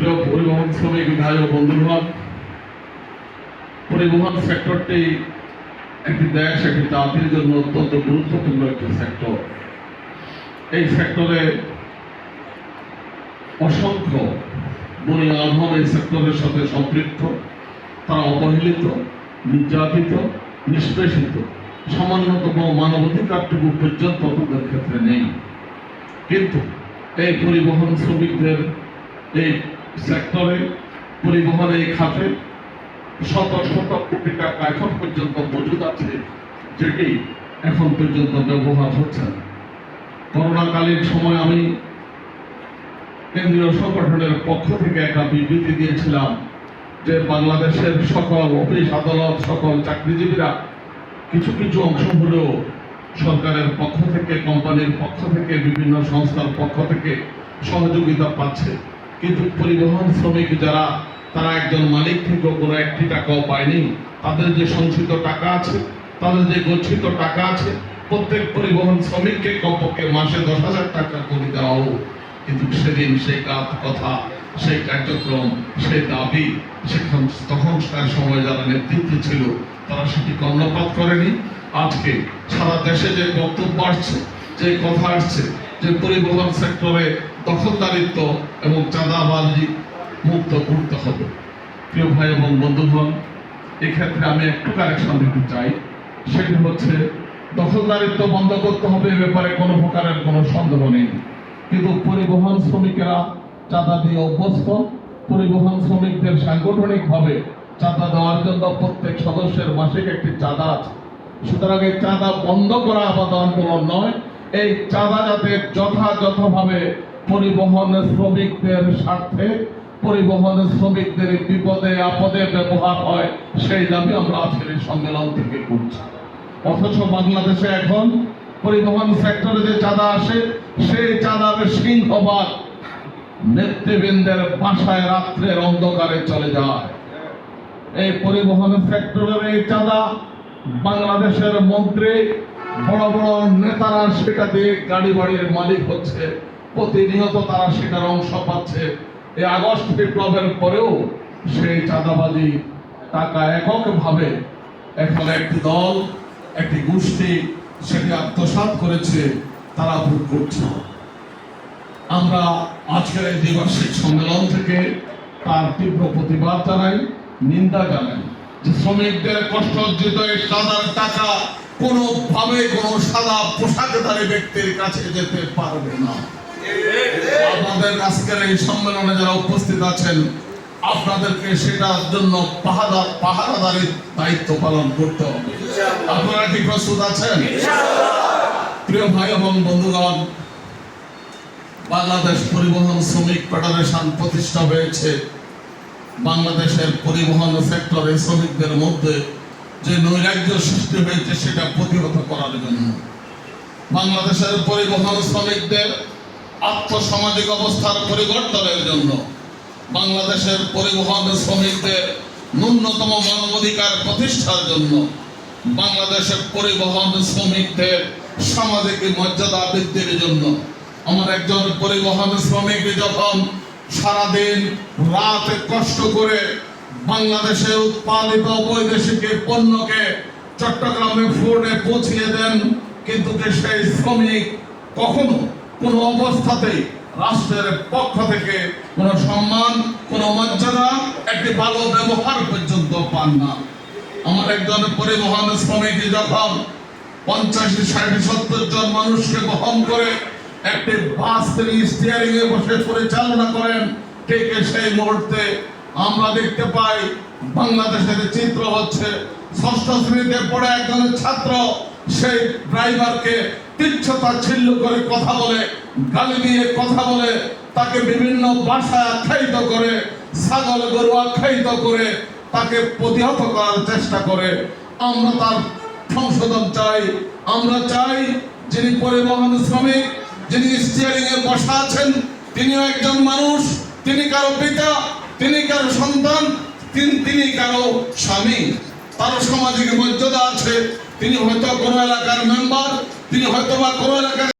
প্রিয় পরিবহন শ্রমিক পরিবহন সেক্টরটি একটি দেশ, একটি জাতির জন্য অত্যন্ত গুরুত্বপূর্ণ একটি সেক্টর। এই সেক্টরে অসংখ্য এই সেক্টরের সাথে সম্পৃক্ত। তারা অবহেলিত, নির্যাতিত, নিষ্পেষিত, সামান্যতম মানবাধিকারটুকু পর্যন্ত তাদের ক্ষেত্রে নেই। কিন্তু এই পরিবহন শ্রমিকদের এই সেক্টরে পরিবহন খাতে শত শত কোটি টাকা এখন পর্যন্ত মজুদ আছে, যেটি এখন পর্যন্ত ব্যবহার হচ্ছে না। করোনাকালীন সময় আমি কেন্দ্রীয় সংগঠনের পক্ষ থেকে একটা বিবৃতি দিয়েছিলাম যে বাংলাদেশের সকল অফিস আদালত, সকল চাকরিজীবীরা কিছু কিছু অংশ হলেও সরকারের পক্ষ থেকে, কোম্পানির পক্ষ থেকে, বিভিন্ন সংস্থার পক্ষ থেকে সহযোগিতা পাচ্ছে। কিন্তু পরিবহন শ্রমিক যারা, তারা একজন মালিক থেকে কোনো একটি টাকাও পায়নি। তাদের যে সঞ্চিত টাকা আছে, তাদের যে গচ্ছিত টাকা আছে, প্রত্যেক পরিবহন শ্রমিককে কমপক্ষে মাসে দশ হাজার টাকা করে দেওয়া হোক কিন্তু সেদিন সেই কাজ কথা, সেই কার্যক্রম, সেই দাবি, সেখান তখনকার সময় যারা নেতৃত্বে ছিল, তারা সেটি কর্ণপাত করেনি। আজকে সারা দেশে যে বক্তব্য আসছে, যে কথা আসছে, যে পরিবহন সেক্টরে দখলদারিত্ব এবং চাঁদাবাজি মুক্ত করতে হবে। প্রিয় ভাই এবং বন্ধুগণ, এক্ষেত্রে আমি একটু কারেকশন দিতে চাই। সেটি হচ্ছে দখলদারিত্ব বন্ধ করতে হবে এ ব্যাপারে কোনো প্রকারের কোনো সন্দেহ নেই। কিন্তু পরিবহন শ্রমিকেরা চাঁদা দিয়ে অভ্যস্ত। পরিবহন শ্রমিকদের সাংগঠনিকভাবে চাঁদা দেওয়ার জন্য প্রত্যেক সদস্যের মাসিক একটি চাঁদা আছে। সুতরাং এই চাঁদা বন্ধ করা আপাতত আন্দোলন নয়। এই চাঁদা যাতে যথাযথভাবে পরিবহন শ্রমিকদের স্বার্থে পরিবহন শ্রমিকদের বিপদে, আপদে ব্যবহার হয়, সেই দাবি আমরা আজকের সম্মেলন থেকে করছি। অথচ বাংলাদেশে এখন পরিবহন সেক্টরে যে চাঁদা আসে, সেই চাঁদার সিংহবাদ নেতৃবৃন্দের বাসায় রাত্রের অন্ধকারে চলে যায়। এই পরিবহন সেক্টরের এই চাঁদা বাংলাদেশের মন্ত্রী, বড় বড় নেতারা সেটা দিয়ে গাড়ি বাড়ির মালিক হচ্ছে। প্রতিনিয়ত তারা সেটার অংশ পাচ্ছে। এই আগস্ট বিপ্লবের পরেও সেই চাঁদাবাজি টাকা এককভাবে এখন একটি দল, একটি গোষ্ঠী সেটি আত্মসাৎ করেছে, তারা ভোগ করছে আমরা আজকের এই দ্বিবার্ষিক সম্মেলন থেকে তার তীব্র প্রতিবাদ জানাই, নিন্দা জানাই যে শ্রমিকদের কষ্ট অর্জিত এই সাদার টাকা কোনোভাবে কোনো সাদা পোশাকধারী ব্যক্তির কাছে যেতে পারবে না। আপনাদের আজকের এই সম্মেলনে যারা উপস্থিত আছেন, আপনাদেরকে সেটার জন্য পাহাড়া পাহারাদারির দায়িত্ব পালন করতে হবে। আপনারা কি প্রস্তুত আছেন? প্রিয় ভাই এবং বন্ধুগণ, বাংলাদেশ পরিবহন শ্রমিক ফেডারেশন প্রতিষ্ঠা হয়েছে। বাংলাদেশের পরিবহন সেক্টরে শ্রমিকদের মধ্যে যে নৈরাজ্য সৃষ্টি হয়েছে, সেটা প্রতিহত করার জন্য। বাংলাদেশের পরিবহন শ্রমিকদের আর্থসামাজিক অবস্থার পরিবর্তনের জন্য বাংলাদেশের পরিবহন শ্রমিকদের ন্যূনতম মানবাধিকার প্রতিষ্ঠার জন্য বাংলাদেশের পরিবহন শ্রমিকদের সামাজিক মর্যাদা বৃদ্ধির জন্য আমার একজন পরিবহন শ্রমিক যখন সারাদিন রাত কষ্ট করে বাংলাদেশে উৎপাদিত বৈদেশিক পণ্যকে চট্টগ্রামে ফোর্ডে পৌঁছিয়ে দেন, কিন্তু সেই শ্রমিক কখনো কোনো অবস্থাতেই রাষ্ট্রের পক্ষ থেকে কোনো সম্মান, কোনো মর্যাদা একটি ভালো ব্যবহার পর্যন্ত পান না। আমার একজন পরিবহন শ্রমিক যখন পঞ্চাশি, ষাট, সত্তর জন মানুষকে বহন করে একটি বাস তিনি স্টিয়ারিং এ বসে পরিচালনা করেন, ঠিক সেই মুহূর্তে আমরা দেখতে পাই বাংলাদেশের চিত্র হচ্ছে ষষ্ঠ শ্রেণীতে পড়ে একজন ছাত্র সেই ড্রাইভারকে তিচ্ছতা ছিল্ল করে কথা বলে, গালি দিয়ে কথা বলে, তাকে বিভিন্ন ভাষায় আখ্যায়িত করে, ছাগল গরু আখ্যায়িত করে, তাকে প্রতিহত করার চেষ্টা করে। আমরা তার সংশোধন চাই। আমরা চাই যিনি পরিবহন শ্রমিক, যিনি স্টিয়ারিং এ বসা আছেন, তিনিও একজন মানুষ, তিনি কারও পিতা, তিনি কারও সন্তান, তিনি তিনি কারও স্বামী। তার সামাজিক মর্যাদা আছে। তিনি হয়তো কোনো এলাকার মেম্বার তিনি হয়তো বা কোনো এলাকার